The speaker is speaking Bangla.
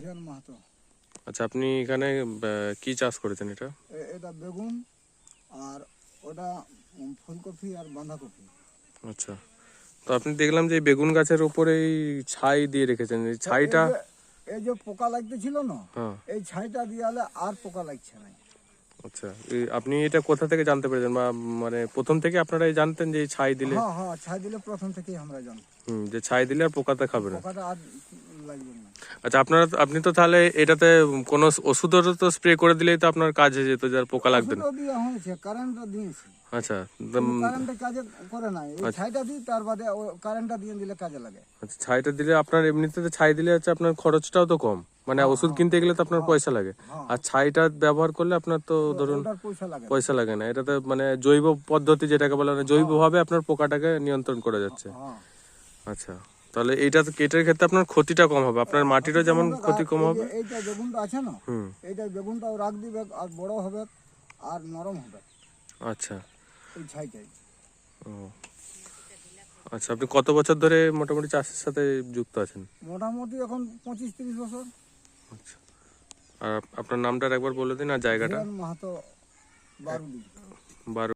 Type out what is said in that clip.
হিরণ মাহাতো। আচ্ছা আপনি এখানে কি চাষ করেছেন এটা? এটা বেগুন আর ওটা ফুলকপি আর বাঁধাকপি। আচ্ছা তো আপনি দেখলাম যে বেগুন গাছের উপরে এই ছাই দিয়ে রেখেছেন। এই ছাইটা এই যে- পোকা লাগতেছিল না হ্যাঁ। এই ছাইটা দিয়ালে আর পোকা লাগছে না। আচ্ছা আপনি এটা কোথা থেকে জানতে পেরেছেন? বা মানে প্রথম থেকে আপনারা এই জানতেন যে ছাই দিলে হ্যাঁ হ্যাঁ ছাই দিলে প্রথম থেকেই আমরা জানি হুম যে ছাই দিলে আর পোকাতে খাবে না। পোকাটা আর আচ্ছা আপনারা আপনি তো তাহলে এটাতে কোনো ওষুধেরও তো স্প্রে করে দিলেই তো আপনার কাজ হয়ে যেত যার পোকা লাগবে না। হয়েছে কারেন্টও দিয়েছি। আচ্ছা তো- কাজে করে নাই। এই ছাইটা দিই তার বাদে কারেন্টটা দিয়ে দিলে কাজে লাগে। আচ্ছা ছাইটা দিলে আপনার এমনিতে তো ছাই দিলে হচ্ছে আপনার খরচটাও তো কম। মানে ওষুধ কিনতে গেলে তো আপনার পয়সা লাগে। হ্যাঁ। আর ছাইটা ব্যবহার করলে আপনার তো ধরুন পয়সা লাগে। না। এটাতে মানে জৈব পদ্ধতি যেটাকে বলে মানে জৈব ভাবে আপনার পোকাটাকে নিয়ন্ত্রণ করা যাচ্ছে। হ্যাঁ। আচ্ছা। তাহলে এইটা কেটের ক্ষেত্রে আপনার ক্ষতিটা কম হবে। আপনার মাটিরও যেমন ক্ষতি কম হবে। এইটা বেগুনটা আছে না হুম। এইটা বেগুনটাও রাখ দিবে আর বড় হবে আর নরম হবে। আচ্ছা। এই ছাইটাই। ও। আচ্ছা আপনি কত বছর ধরে মোটামুটি চাষের সাথে যুক্ত আছেন? মোটামুটি এখন পঁচিশ তিরিশ বছর। আচ্ছা। আর আপনার নামটা একবার বলে দিন আর জায়গাটা। মাহাতো বারুদি। বারো